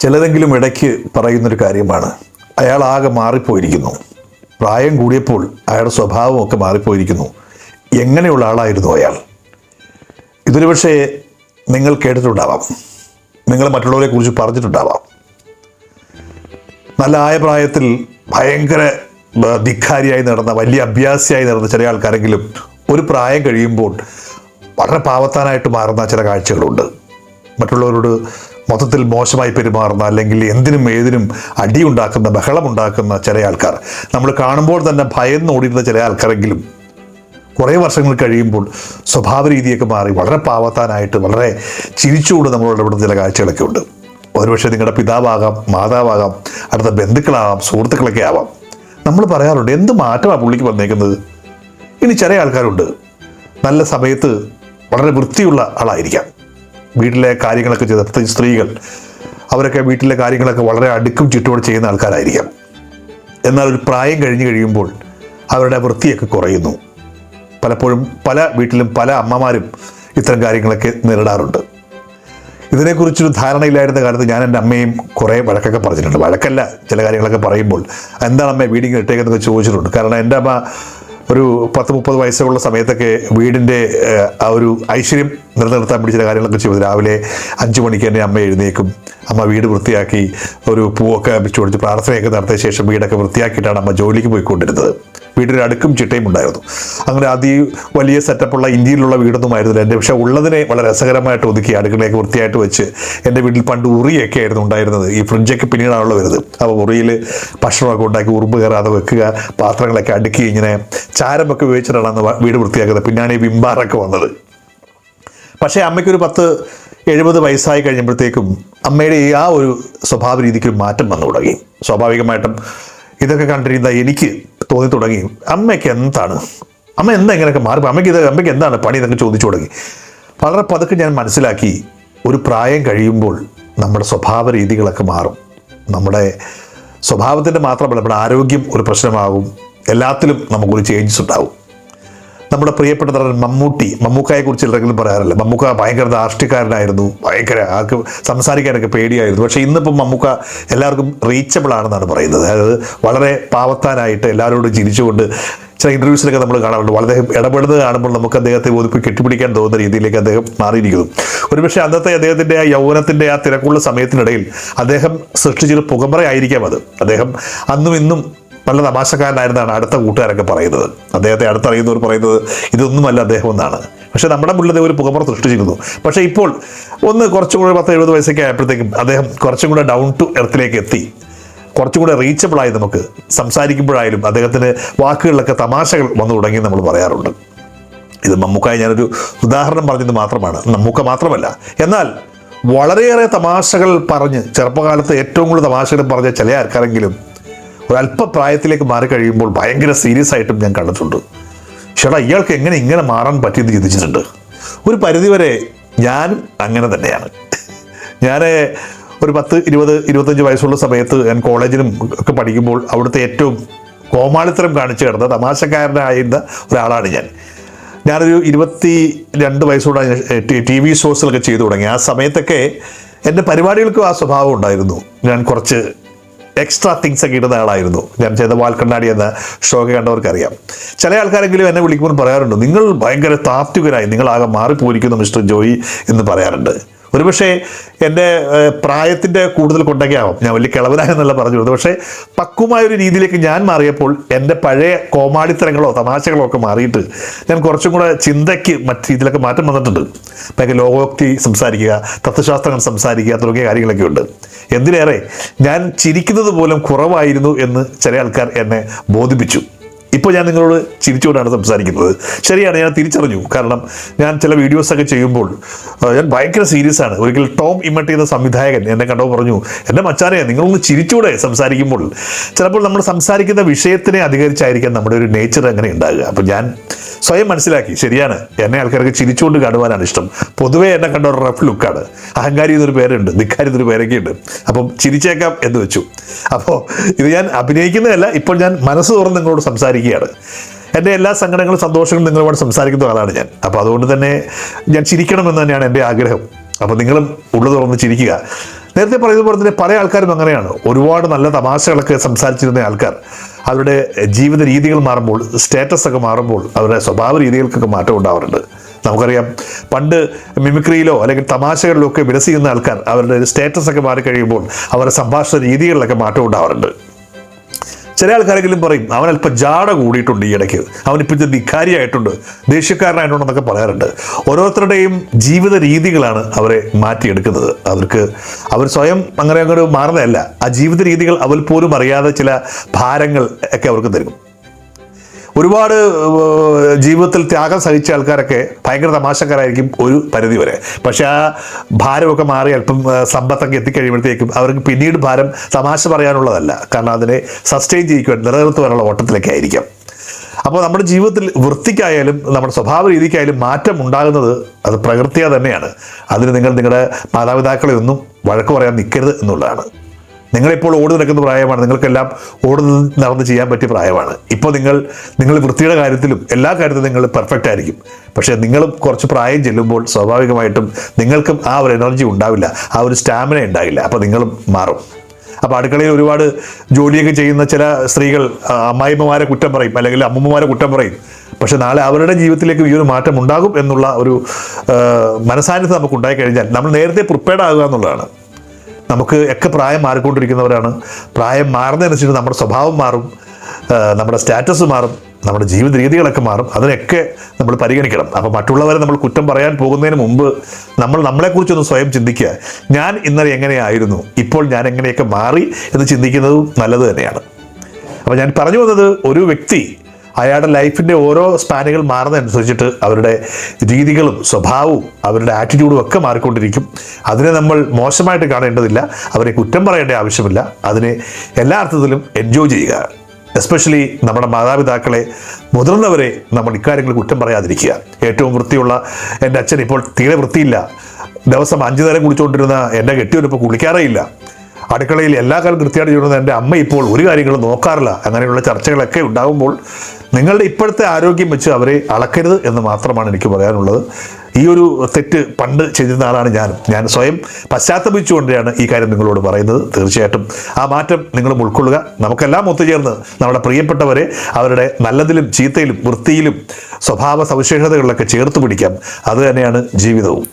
ചിലരെങ്കിലും ഇടയ്ക്ക് പറയുന്നൊരു കാര്യമാണ്. അയാൾ ആകെ മാറിപ്പോയിരിക്കുന്നു. പ്രായം കൂടിയപ്പോൾ അയാളുടെ സ്വഭാവമൊക്കെ മാറിപ്പോയിരിക്കുന്നു. എങ്ങനെയുള്ള ആളായിരുന്നു അയാൾ? ഇതൊരു പക്ഷേ നിങ്ങൾ കേട്ടിട്ടുണ്ടാവാം. നിങ്ങൾ മറ്റുള്ളവരെ കുറിച്ച് പറഞ്ഞിട്ടുണ്ടാവാം. നല്ല ആയ പ്രായത്തിൽ ഭയങ്കര ധിക്കാരിയായി നടന്ന വലിയ അഭ്യാസിയായി നടന്ന ചില ആൾക്കാരെങ്കിലും ഒരു പ്രായം കഴിയുമ്പോൾ വളരെ പാവത്താനായിട്ട് മാറുന്ന ചില കാഴ്ചകളുണ്ട്. മറ്റുള്ളവരോട് മൊത്തത്തിൽ മോശമായി പെരുമാറുന്ന അല്ലെങ്കിൽ എന്തിനും ഏതിനും അടിയുണ്ടാക്കുന്ന ബഹളമുണ്ടാക്കുന്ന ചില ആൾക്കാർ. നമ്മൾ കാണുമ്പോൾ തന്നെ ഭയന്ന് ഓടിയിരുന്ന ചില ആൾക്കാരെങ്കിലും കുറേ വർഷങ്ങൾ കഴിയുമ്പോൾ സ്വഭാവ രീതിയൊക്കെ മാറി വളരെ പാവത്താനായിട്ട് വളരെ ചിരിച്ചുകൊണ്ട് നമ്മളോട് ഇടപെടുന്ന ചില കാഴ്ചകളൊക്കെ ഉണ്ട്. ഒരുപക്ഷെ നിങ്ങളുടെ പിതാവാകാം മാതാവാകാം അടുത്ത ബന്ധുക്കളാകാം സുഹൃത്തുക്കളൊക്കെ ആവാം. നമ്മൾ പറയാറുണ്ട് എന്ത് മാറ്റമാണ് പുള്ളിക്ക് വന്നേക്കുന്നത്? ഇനി ചില ആൾക്കാരുണ്ട്. നല്ല സമയത്ത് വളരെ വൃത്തിയുള്ള ആളായിരിക്കാം. വീട്ടിലെ കാര്യങ്ങളൊക്കെ ചെയ്ത് പ്രത്യേകിച്ച് സ്ത്രീകൾ അവരൊക്കെ വീട്ടിലെ കാര്യങ്ങളൊക്കെ വളരെ അടുക്കും ചുറ്റോടെ ചെയ്യുന്ന ആൾക്കാരായിരിക്കാം. എന്നാൽ ഒരു പ്രായം കഴിഞ്ഞ് കഴിയുമ്പോൾ അവരുടെ വൃത്തിയൊക്കെ കുറയുന്നു. പലപ്പോഴും പല വീട്ടിലും പല അമ്മമാരും ഇത്തരം കാര്യങ്ങളൊക്കെ നേരിടാറുണ്ട്. ഇതിനെക്കുറിച്ചൊരു ധാരണയില്ലായിരുന്ന കാലത്ത് ഞാൻ എന്റെ അമ്മയും കുറേ വഴക്കൊക്കെ പറഞ്ഞിട്ടുണ്ട്. വഴക്കല്ല ചില കാര്യങ്ങളൊക്കെ പറയുമ്പോൾ എന്താണ് അമ്മ വീടിങ്ങനെ ഇട്ടേക്കെന്നൊക്കെ ചോദിച്ചിട്ടുണ്ട്. കാരണം എന്റെ അമ്മ ഒരു പത്ത് മുപ്പത് വയസ്സുള്ള സമയത്തൊക്കെ വീടിന്റെ ആ ഒരു ഐശ്വര്യം നിലനിർത്താൻ പിടിച്ച കാര്യങ്ങളൊക്കെ ചെയ്തു. രാവിലെ അഞ്ച് മണിക്ക് തന്നെ അമ്മ എഴുന്നേക്കും അമ്മ വീട് വൃത്തിയാക്കി ഒരു പൂവൊക്കെ വെച്ച് കൊടുത്ത് പ്രാർത്ഥനയൊക്കെ നടത്തിയ ശേഷം വീടൊക്കെ വൃത്തിയാക്കിയിട്ടാണ് അമ്മ ജോലിക്ക് പോയിക്കൊണ്ടിരുന്നത്. വീട്ടിൽ അടുക്കും ചിട്ടയും ഉണ്ടായിരുന്നു. അങ്ങനെ അതി വലിയ സെറ്റപ്പുള്ള ഇന്ത്യയിലുള്ള വീടൊന്നും ആയിരുന്നില്ല എന്റെ. പക്ഷേ ഉള്ളതിനെ വളരെ രസകരമായിട്ട് ഒതുക്കി അടുക്കളയൊക്കെ വൃത്തിയായിട്ട് വെച്ച് എന്റെ വീട്ടിൽ പണ്ട് ഉറിയൊക്കെ ആയിരുന്നു ഉണ്ടായിരുന്നത്. ഈ ഫ്രിഡ്ജൊക്കെ പിന്നീടാണല്ലോ വരുന്നത്. അപ്പോൾ ഉറിയിൽ ഭക്ഷണമൊക്കെ ഉണ്ടാക്കി ഉറുമ്പ് കയറാതെ വെക്കുക പാത്രങ്ങളൊക്കെ അടുക്കി ഇങ്ങനെ ചാരമൊക്കെ ഉപയോഗിച്ചിട്ടാണ് അന്ന് വീട് വൃത്തിയാക്കുന്നത്. പിന്നാണ് ഈ വിംബാറൊക്കെ വന്നത്. പക്ഷേ അമ്മയ്ക്കൊരു പത്ത് എഴുപത് വയസ്സായി കഴിഞ്ഞപ്പോഴത്തേക്കും അമ്മയുടെ ആ ഒരു സ്വഭാവ രീതിക്ക് മാറ്റം വന്നു തുടങ്ങി. സ്വാഭാവികമായിട്ടും ഇതൊക്കെ കണ്ടിരുന്ന എനിക്ക് തോന്നി തുടങ്ങി. അമ്മയ്ക്ക് എന്താണ്? അമ്മ എന്താ ഇങ്ങനെയൊക്കെ മാറി? അമ്മയ്ക്ക് ഇത് അമ്മയ്ക്ക് എന്താണ് പണി എന്നൊക്കെ ചോദിച്ചു തുടങ്ങി. വളരെ പതുക്കെ ഞാൻ മനസ്സിലാക്കി ഒരു പ്രായം കഴിയുമ്പോൾ നമ്മുടെ സ്വഭാവ രീതികളൊക്കെ മാറും. നമ്മുടെ സ്വഭാവത്തിന്റെ മാത്രമല്ല നമ്മുടെ ആരോഗ്യം ഒരു പ്രശ്നമാകും. എല്ലാത്തിലും നമുക്കൊരു ചേഞ്ചസ് ഉണ്ടാവും. നമ്മുടെ പ്രിയപ്പെട്ട നടൻ മമ്മൂട്ടി മമ്മൂക്കയെ കുറിച്ച് ചിലരെങ്കിലും പറയാറില്ല. മമ്മൂക്ക ഭയങ്കര ധാർഷ്ട്യക്കാരനായിരുന്നു ഭയങ്കര ആൾക്ക് സംസാരിക്കാനൊക്കെ പേടിയായിരുന്നു. പക്ഷേ ഇന്നിപ്പം മമ്മൂക്ക എല്ലാവർക്കും റീച്ചബിൾ ആണെന്നാണ് പറയുന്നത്. അതായത് വളരെ പാവത്താനായിട്ട് എല്ലാവരോടും ചിരിച്ചുകൊണ്ട് ചില ഇന്റർവ്യൂസിലൊക്കെ നമ്മൾ കാണാറുണ്ട്. വളരെ ഇടപെടുന്നത് കാണുമ്പോൾ നമുക്ക് അദ്ദേഹത്തെ ഒതുപ്പി കെട്ടിപ്പിടിക്കാൻ തോന്നുന്ന രീതിയിലേക്ക് അദ്ദേഹം മാറിയിരിക്കുന്നു. ഒരുപക്ഷെ അന്നത്തെ അദ്ദേഹത്തിന്റെ ആ യൗവനത്തിന്റെ ആ തിരക്കുള്ള സമയത്തിനിടയിൽ അദ്ദേഹം സൃഷ്ടിച്ചൊരു പുകമറയായിരിക്കാം അത്. അദ്ദേഹം അന്നും ഇന്നും നല്ല തമാശക്കാരനായിരുന്നാണ് അടുത്ത കൂട്ടുകാരൊക്കെ പറയുന്നത്. അദ്ദേഹത്തെ അടുത്തറിയുന്നവർ പറയുന്നത് ഇതൊന്നുമല്ല അദ്ദേഹം എന്നാണ് പക്ഷേ നമ്മുടെ മുന്നിൽ ഒരു പുകമറ സൃഷ്ടിച്ചിരുന്നു. പക്ഷേ ഇപ്പോൾ ഒന്ന് കുറച്ചും കൂടെ പത്ത് എഴുപത് വയസ്സൊക്കെ ആയപ്പോഴത്തേക്കും അദ്ദേഹം കുറച്ചും കൂടെ ഡൗൺ ടു എർത്തിലേക്ക് എത്തി. കുറച്ചും കൂടെ റീച്ചബിളായി നമുക്ക് സംസാരിക്കുമ്പോഴായാലും അദ്ദേഹത്തിന് വാക്കുകളിലൊക്കെ തമാശകൾ വന്നു തുടങ്ങി നമ്മൾ പറയാറുണ്ട്. ഇത് മമ്മൂക്കായി ഞാനൊരു ഉദാഹരണം പറഞ്ഞത് മാത്രമാണ്. മമ്മൂക്ക മാത്രമല്ല. എന്നാൽ വളരെയേറെ തമാശകൾ പറഞ്ഞ് ചെറുപ്പകാലത്ത് ഏറ്റവും കൂടുതൽ തമാശകൾ പറഞ്ഞ ചില ആൾക്കാരെങ്കിലും ഒരല്പ പ്രായത്തിലേക്ക് മാറി കഴിയുമ്പോൾ ഭയങ്കര സീരിയസ് ആയിട്ടും ഞാൻ കണ്ടിട്ടുണ്ട്. ചേട്ടാ ഇയാൾക്ക് എങ്ങനെ ഇങ്ങനെ മാറാൻ പറ്റിയെന്ന് ചിന്തിച്ചിട്ടുണ്ട് ഒരു പരിധിവരെ ഞാനും അങ്ങനെ തന്നെയാണ്. ഞാൻ ഒരു പത്ത് ഇരുപത് ഇരുപത്തഞ്ച് വയസ്സുള്ള സമയത്ത് ഞാൻ കോളേജിലും ഒക്കെ പഠിക്കുമ്പോൾ അവിടുത്തെ ഏറ്റവും കോമാളിത്തരം കാണിച്ചു കിടന്ന തമാശക്കാരനായിരുന്ന ഒരാളാണ് ഞാൻ. ഞാനൊരു ഇരുപത്തി രണ്ട് വയസ്സോടെ ടി വി ഷോസിലൊക്കെ ചെയ്തു തുടങ്ങി. ആ സമയത്തൊക്കെ എന്റെ പരിപാടികൾക്കും ആ സ്വഭാവം ഉണ്ടായിരുന്നു. ഞാൻ കുറച്ച് എക്സ്ട്രാ തിങ്സ് ഒക്കെ ഇടുന്ന ആളായിരുന്നു. ഞാൻ ചെയ്ത വാൽക്കണ്ണാടി എന്ന ഷോ ഒക്കെ കണ്ടവർക്ക് അറിയാം ചില ആൾക്കാരെങ്കിലും എന്നെ വിളിക്കുമ്പോൾ പറയാറുണ്ട് നിങ്ങൾ ഭയങ്കര താത്വികനായി നിങ്ങളാകെ മാറിപ്പോയിരിക്കുന്നു മിസ്റ്റർ ജോയി എന്ന് പറയാറുണ്ട്. ഒരുപക്ഷെ എന്റെ പ്രായത്തിന്റെ കൂടുതൽ കൊണ്ടൊക്കെ ഞാൻ വലിയ കിളവനായെന്നല്ല കൊടുത്തു പക്ഷേ പക്വമായ ഒരു രീതിയിലേക്ക് ഞാൻ മാറിയപ്പോൾ എന്റെ പഴയ കോമാളിത്തരങ്ങളോ തമാശകളോ ഒക്കെ മാറിയിട്ട് ഞാൻ കുറച്ചും കൂടെ ചിന്തയ്ക്ക് മറ്റു രീതിയിലൊക്കെ മാറ്റം വന്നിട്ടുണ്ട്. ഭയങ്കര ലോകോക്തി സംസാരിക്കുക തത്വശാസ്ത്രങ്ങൾ സംസാരിക്കുക തുടങ്ങിയ കാര്യങ്ങളൊക്കെ ഉണ്ട്. എന്തിനേറെ ഞാൻ ചിരിക്കുന്നത് പോലും കുറവായിരുന്നു എന്ന് ചില ആൾക്കാർ എന്നെ ബോധിപ്പിച്ചു. ഇപ്പോൾ ഞാൻ നിങ്ങളോട് ചിരിച്ചുകൊണ്ടാണ് സംസാരിക്കുന്നത്. ശരിയാണ് ഞാൻ തിരിച്ചറിഞ്ഞു. കാരണം ഞാൻ ചില വീഡിയോസൊക്കെ ചെയ്യുമ്പോൾ ഞാൻ ഭയങ്കര സീരിയസ് ആണ്. ഒരിക്കൽ ടോം ഇമ്മട്ട് ചെയ്ത സംവിധായകൻ എന്നെ കണ്ടോ പറഞ്ഞു എന്റെ മച്ചാനെ നിങ്ങളൊന്ന് ചിരിച്ചൂടെ? സംസാരിക്കുമ്പോൾ. ചിലപ്പോൾ നമ്മൾ സംസാരിക്കുന്ന വിഷയത്തിനെ അധികരിച്ചായിരിക്കാം നമ്മുടെ ഒരു നേച്ചർ അങ്ങനെ ഉണ്ടാകുക. അപ്പോൾ ഞാൻ സ്വയം മനസ്സിലാക്കി. ശരിയാണ്. എന്നെ ആൾക്കാർക്ക് ചിരിച്ചുകൊണ്ട് കാണുവാനാണ് ഇഷ്ടം. പൊതുവേ എന്നെ കണ്ട ഒരു റഫ് ലുക്കാണ്. അഹങ്കാരി എന്നൊരു പേരുണ്ട്. ധിക്കാരി എന്നൊരു പേരൊക്കെ ഉണ്ട് അപ്പം ചിരിച്ചേക്കാം എന്ന് വെച്ചു. അപ്പോൾ ഇത് ഞാൻ അഭിനയിക്കുന്നതല്ല ഇപ്പോൾ ഞാൻ മനസ്സ് തുറന്ന് നിങ്ങളോട് സംസാരിക്കുകയാണ്. എന്റെ എല്ലാ സങ്കടങ്ങളും സന്തോഷങ്ങളും നിങ്ങളോട് സംസാരിക്കുന്ന ആളാണ് ഞാൻ. അപ്പോൾ അതുകൊണ്ട് തന്നെ ഞാൻ ചിരിക്കണമെന്ന് തന്നെയാണ് എന്റെ ആഗ്രഹം. അപ്പോൾ നിങ്ങളും ഉള്ളു തുറന്ന് ചിരിക്കുക. നേരത്തെ പറയുന്നത് പോലെ തന്നെ പല ആൾക്കാരും അങ്ങനെയാണ്. ഒരുപാട് നല്ല തമാശകളൊക്കെ സംസാരിച്ചിരുന്ന ആൾക്കാർ. അവരുടെ ജീവിത രീതികൾ മാറുമ്പോൾ സ്റ്റേറ്റസ് ഒക്കെ മാറുമ്പോൾ അവരുടെ സ്വഭാവ രീതികൾക്കൊക്കെ മാറ്റം ഉണ്ടാവാറുണ്ട്. നമുക്കറിയാം പണ്ട് മിമിക്രിയിലോ അല്ലെങ്കിൽ തമാശകളിലോ ഒക്കെ വിലസിക്കുന്ന ആൾക്കാർ അവരുടെ സ്റ്റേറ്റസ് ഒക്കെ മാറിക്കഴിയുമ്പോൾ അവരുടെ സംഭാഷണ രീതികളിലൊക്കെ മാറ്റം ഉണ്ടാവാറുണ്ട്. ചില ആൾക്കാരെങ്കിലും പറയും അവൻ അല്പം ജാട കൂടിയിട്ടുണ്ട് ഈ ഇടയ്ക്ക്. അവൻ അവനിപ്പോൾ ഇത് ധിക്കാരിയായിട്ടുണ്ട്. ദേഷ്യക്കാരനായിട്ടുണ്ടെന്നൊക്കെ പറയാറുണ്ട്. ഓരോരുത്തരുടെയും ജീവിത രീതികളാണ് അവരെ മാറ്റിയെടുക്കുന്നത്. അവർക്ക് അവർ സ്വയം അങ്ങനെ അങ്ങോട്ട് മാറുന്നതല്ല. ആ ജീവിത രീതികൾ അവർ പോലും അറിയാതെ ചില ഭാരങ്ങൾ ഒക്കെ അവർക്ക് തരും. ഒരുപാട് ജീവിതത്തിൽ ത്യാഗം സഹിച്ച ആൾക്കാരൊക്കെ ഭയങ്കര തമാശക്കാരായിരിക്കും ഒരു പരിധി വരെ. പക്ഷേ ആ ഭാരമൊക്കെ മാറി അല്പം സമ്പത്തൊക്കെ എത്തിക്കഴിയുമ്പോഴത്തേക്കും അവർക്ക് പിന്നീട് ഭാരം തമാശ പറയാനുള്ളതല്ല. കാരണം അതിനെ സസ്റ്റെയിൻ ചെയ്യിക്കുവാൻ നിലനിർത്തുവാനുള്ള ഓട്ടത്തിലൊക്കെ ആയിരിക്കാം. അപ്പോൾ നമ്മുടെ ജീവിതത്തിൽ വൃത്തിക്കായാലും നമ്മുടെ സ്വഭാവ രീതിക്കായാലും മാറ്റം ഉണ്ടാകുന്നത് അത് പ്രകൃതിയ തന്നെയാണ്. അതിന് നിങ്ങൾ നിങ്ങളുടെ മാതാപിതാക്കളെ ഒന്നും വഴക്ക് പറയാൻ നിൽക്കരുത് എന്നുള്ളതാണ്. നിങ്ങളിപ്പോൾ ഓടി നടക്കുന്ന പ്രായമാണ്. നിങ്ങൾക്കെല്ലാം ഓടി നടന്ന് ചെയ്യാൻ പറ്റിയ പ്രായമാണ്. ഇപ്പോൾ നിങ്ങൾ നിങ്ങൾ വൃത്തിയുടെ കാര്യത്തിലും എല്ലാ കാര്യത്തിലും നിങ്ങൾ പെർഫെക്റ്റ് ആയിരിക്കും. പക്ഷേ നിങ്ങൾ കുറച്ച് പ്രായം ചെല്ലുമ്പോൾ സ്വാഭാവികമായിട്ടും നിങ്ങൾക്കും ആ ഒരു എനർജി ഉണ്ടാവില്ല. ആ ഒരു സ്റ്റാമിന ഉണ്ടാവില്ല. അപ്പോൾ നിങ്ങളും മാറും. അപ്പോൾ അടുക്കളയിൽ ഒരുപാട് ജോലിയൊക്കെ ചെയ്യുന്ന ചില സ്ത്രീകൾ അമ്മായിമ്മമാരെ കുറ്റം പറയും അല്ലെങ്കിൽ അമ്മൂമ്മമാരെ കുറ്റം പറയും. പക്ഷെ നാളെ അവരുടെ ജീവിതത്തിലേക്ക് ഈ ഒരു മാറ്റം ഉണ്ടാകും എന്നുള്ള ഒരു മനസാന്നിധ്യം നമുക്ക് ഉണ്ടായി കഴിഞ്ഞാൽ നമ്മൾ നേരത്തെ പ്രിപ്പയർഡ് ആകുക എന്നുള്ളതാണ്. നമുക്ക് ഒക്കെ പ്രായം മാറിക്കൊണ്ടിരിക്കുന്നവരാണ്. പ്രായം മാറുന്നതനുസരിച്ച് നമ്മുടെ സ്വഭാവം മാറും. നമ്മുടെ സ്റ്റാറ്റസ് മാറും. നമ്മുടെ ജീവിത രീതികളൊക്കെ മാറും. അതിനൊക്കെ നമ്മൾ പരിഗണിക്കണം. അപ്പോൾ മറ്റുള്ളവരെ നമ്മൾ കുറ്റം പറയാൻ പോകുന്നതിന് മുമ്പ് നമ്മൾ നമ്മളെക്കുറിച്ചൊന്ന് സ്വയം ചിന്തിക്കുക. ഞാൻ ഇന്നലെ എങ്ങനെയായിരുന്നു? ഇപ്പോൾ ഞാൻ എങ്ങനെയൊക്കെ മാറി എന്ന് ചിന്തിക്കുന്നതും നല്ലത് തന്നെയാണ്. അപ്പോൾ ഞാൻ പറഞ്ഞു വന്നത് ഒരു വ്യക്തി അയാളുടെ ലൈഫിന്റെ ഓരോ സ്പാനുകൾ മാറുന്നതനുസരിച്ചിട്ട് അവരുടെ രീതികളും സ്വഭാവവും അവരുടെ ആറ്റിറ്റ്യൂഡും ഒക്കെ മാറിക്കൊണ്ടിരിക്കും. അതിനെ നമ്മൾ മോശമായിട്ട് കാണേണ്ടതില്ല. അവരെ കുറ്റം പറയേണ്ട ആവശ്യമില്ല. അതിനെ എല്ലാ അർത്ഥത്തിലും എൻജോയ് ചെയ്യുക. എസ്പെഷ്യലി നമ്മുടെ മാതാപിതാക്കളെ മുതിർന്നവരെ നമ്മൾ ഇക്കാര്യങ്ങൾ കുറ്റം പറയാതിരിക്കുക. ഏറ്റവും വൃത്തിയുള്ള എന്റെ അച്ഛൻ ഇപ്പോൾ തീരെ വൃത്തിയില്ല. ദിവസം അഞ്ചു നേരം കുളിച്ചുകൊണ്ടിരുന്ന എന്റെ കെട്ടിയൊരിപ്പോൾ കുളിക്കാറേ ഇല്ല. അടുക്കളയിൽ എല്ലാ കാലം കൃത്യമായിട്ട് ചെയ്യുന്നത് എന്റെ അമ്മ ഇപ്പോൾ ഒരു കാര്യങ്ങളും നോക്കാറില്ല. അങ്ങനെയുള്ള ചർച്ചകളൊക്കെ ഉണ്ടാകുമ്പോൾ നിങ്ങളുടെ ഇപ്പോഴത്തെ ആരോഗ്യം വെച്ച് അവരെ അളക്കരുത് എന്ന് മാത്രമാണ് എനിക്ക് പറയാനുള്ളത്. ഈ ഒരു തെറ്റ് പണ്ട് ചെയ്തിരുന്ന ആളാണ് ഞാൻ ഞാൻ സ്വയം പശ്ചാത്തപിച്ചുകൊണ്ടാണ് ഈ കാര്യം നിങ്ങളോട് പറയുന്നത്. തീർച്ചയായിട്ടും ആ മാറ്റം നിങ്ങളും ഉൾക്കൊള്ളുക. നമുക്കെല്ലാം ഒത്തുചേർന്ന് നമ്മുടെ പ്രിയപ്പെട്ടവരെ അവരുടെ നല്ലതിലും ചീത്തയിലും വൃത്തിയിലും സ്വഭാവ സവിശേഷതകളിലൊക്കെ ചേർത്ത് പിടിക്കാം. അത് തന്നെയാണ് ജീവിതവും.